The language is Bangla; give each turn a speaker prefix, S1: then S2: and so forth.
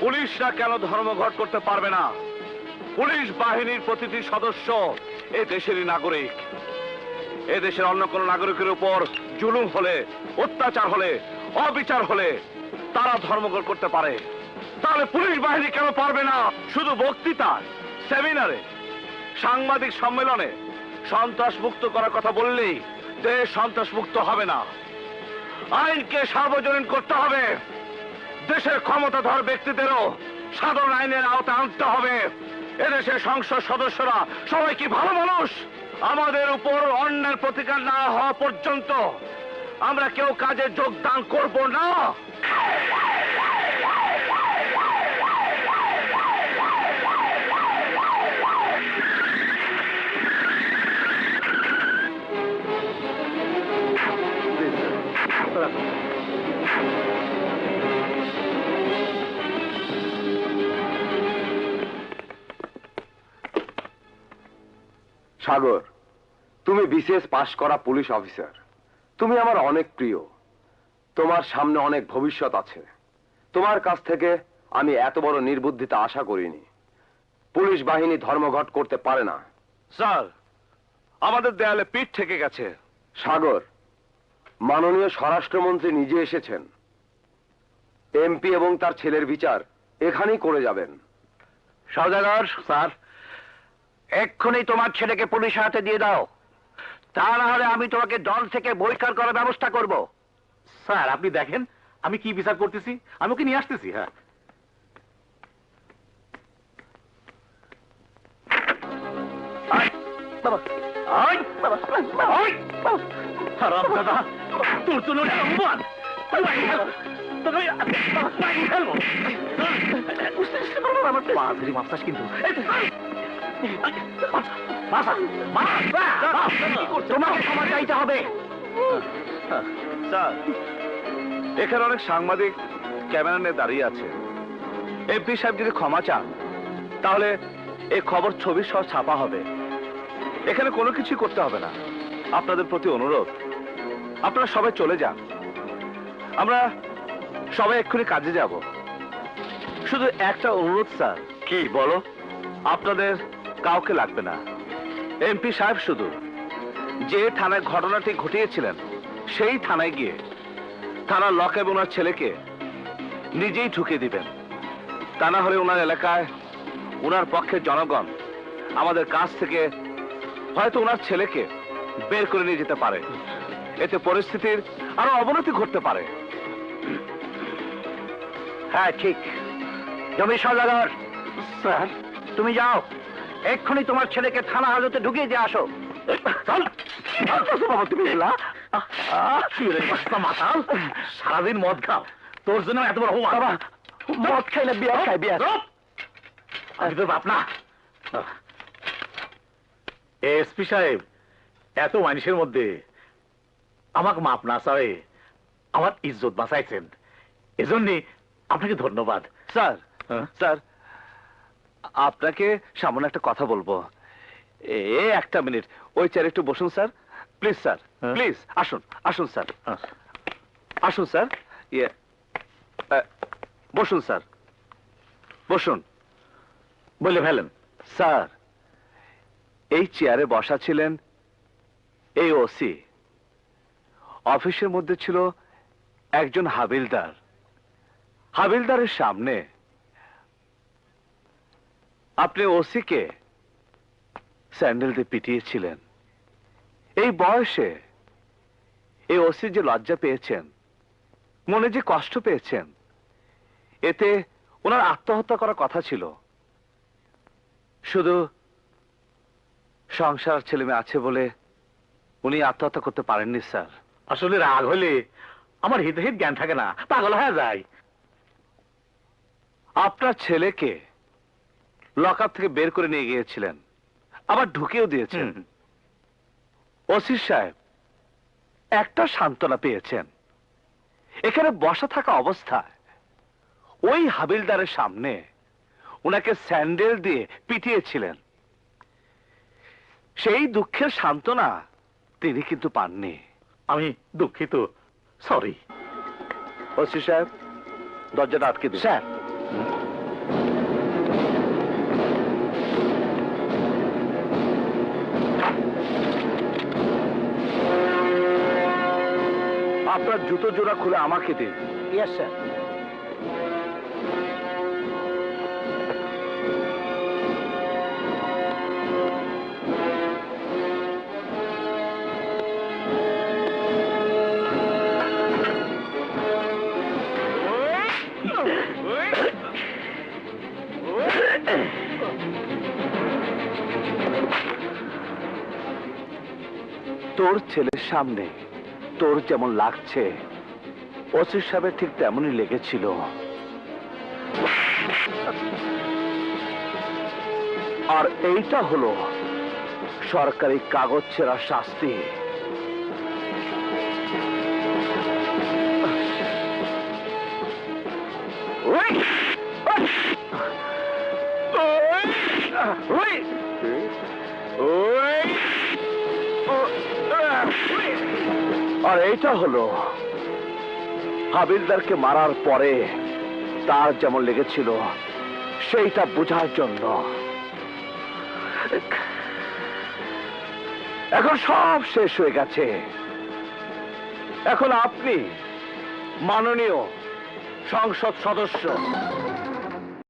S1: পুলিশরা কেন ধর্মঘট করতে পারবে না? পুলিশ বাহিনীর প্রতিটি সদস্য এ দেশেরই নাগরিক। এ দেশের অন্য কোন নাগরিকের উপর জুলুম হলে, অত্যাচার হলে, অবিচার হলে তারা ধর্মঘট করতে পারে। তাহলে পুলিশ বাহিনী কেন পারবে না? শুধু বক্তৃতায়, সেমিনারে, সাংবাদিক সম্মেলনে সন্ত্রাস মুক্ত করার কথা বললেই দেশ সন্ত্রাস মুক্ত হবে না। আইনকে সার্বজনীন করতে হবে। দেশের ক্ষমতাধর ব্যক্তিদেরও সাধারণ আইনের আওতা আনতে হবে। এদেশের সংসদ সদস্যরা সবাই কি ভালো মানুষ? আমাদের উপর অন্যের প্রতিকার না হওয়া পর্যন্ত আমরা কেউ কাজে যোগদান করব না।
S2: সাগর তুমি বিসিএস পাশ করা পুলিশ অফিসার। তুমি আমার অনেক প্রিয়। তোমার সামনে অনেক ভবিষ্যৎ আছে। তোমার কাছ থেকে আমি এত বড় নির্বুদ্ধিতা আশা করিনি। পুলিশ বাহিনী ধর্মঘট করতে পারে না।
S1: স্যার আমাদের দেয়ালে পিঠ থেকে গেছে।
S2: সাগর মাননীয় স্বরাষ্ট্রমন্ত্রী নিজে এসেছেন। এমপি এবং তার ছেলের বিচার এখানেই করে যাবেন।
S3: সৌদাগর স্যার এক্ষুনি তোমার ছেলেকে পুলিশ হাতে দিয়ে দাও। তা না হলে আমি তোমাকে দল থেকে বহিষ্কার করার ব্যবস্থা করব।
S4: স্যার আপনি দেখেন আমি কি বিচার করতেছি? আমি ওকে নিয়ে আসতেছি হ্যাঁ।
S3: বাবা।
S4: দাদা তোর জন্য কিন্তু।
S3: তোমাকে ক্ষমা চাইতে হবে
S1: স্যার এখানে অনেক সাংবাদিক ক্যামেরা নিয়ে দাঁড়িয়ে আছে এমপি সাহেব যদি ক্ষমা চান তাহলে এই খবর ছবি সহ ছাপা হবে এখানে কোনো কিছু করতে হবে না আপনাদের প্রতি অনুরোধ আপনারা সবাই চলে যান আমরা সবাই এক্ষুনি কাজে যাব শুধু একটা অনুরোধ স্যার
S3: কি বলো
S1: আপনাদের কাউকে লাগবে না। এমপি সাহেব শুধু যে থানায় ঘটনাটি ঘটিয়েছিলেন, সেই থানায় গিয়ে থানার লকেব ওনার ছেলেকে নিজেই ঢুকিয়ে দিবেন। তা না হলে ওনার এলাকায় ওনার পক্ষে জনগণ আমাদের কাছ থেকে হয়তো ওনার ছেলেকে বের করে নিয়ে যেতে পারে। এতে পরিস্থিতির আরও অবনতি ঘটতে পারে।
S3: হ্যাঁ ঠিক। জমি সৌদাগর স্যার, তুমি যাও। এক্ষুনি তোমার ছেলেকে থানা হাজতে ঢুকিয়ে দিয়ে আসো। বাবা তুমি এলা?
S4: মাতাল? সারাদিন মদ খাও। তোর জন্য এত বড়
S3: বাবা মদ খাই না বিয়ার খাই বিয়ার।
S4: আমি তোর বাপ না। এসপি সাহেব এত মানুষের মধ্যে আমাকে মাপ না চাবে আমার ইজ্জত বাঁচাইছেন। এজন্যে আপনাকে ধন্যবাদ।
S1: স্যার
S4: হ্যাঁ?
S1: স্যার আপনাকে সামনে একটা কথা বলব। এ একটা মিনিট। ওই চেয়ারে একটু বসুন স্যার প্লিজ স্যার? প্লিজ আসুন আসুন স্যার। আসুন স্যার ইয়ে বসুন স্যার বসুন।
S4: বলে ফেলেন।
S1: স্যার এই চেয়ারে বসা ছিলেন এই ওসি অফিসের মধ্যে ছিল একজন হাবিলদার। হাবিলদারের সামনে আপনি ওসিকে স্যান্ডেল দিয়ে পিটিয়েছিলেন। এই বয়সে এই ওসি যে লজ্জা পেয়েছেন মনে যে কষ্ট পেয়েছেন এতে ওনার আত্মহত্যা করার কথা ছিল। শুধু সংসার ছেলে মেয়ে আছে বলে উনি আত্মহত্যা করতে পারেননি স্যার।
S4: আসলে রাগ হলে আমার হিত হিত জ্ঞান থাকে না পাগল হয়ে যায়।
S1: আপনার ছেলেকে লকআপ থেকে বের করে নিয়ে গিয়েছিলেন। আবার ঢুকেও দিয়েছেন। ওসির সাহেব একটা সান্ত্বনা পেয়েছেন। এখানে বসা থাকা অবস্থায় ওই হাবিলদারের সামনে ওনাকে স্যান্ডেল দিয়ে পিটিয়েছিলেন। সেই দুঃখের সান্ত্বনা তিনি কিন্তু পাননি।
S4: আমি দুঃখিত সরি।
S1: ওসি সাহেব দরজাটা আটকে দিন।
S3: স্যার
S1: আপনার জুতো জোড়া খুলে আমাকে দিন।
S3: ইয়েস স্যার
S1: তোর ছেলের সামনে তোর যেমন লাগছে, ওসির সাহেবের ঠিক তেমনই লেগেছিল। আর এইটা হলো সরকারি কাগজ ছেঁড়া শাস্তি। ওই! আর এইটা হলো, হাবিলদারকে মারার পরে তার যেমন লেগেছিল, সেইটা বোঝার জন্য। এখন সব শেষ হয়ে গেছে। এখন আপনি মাননীয় সংসদ সদস্য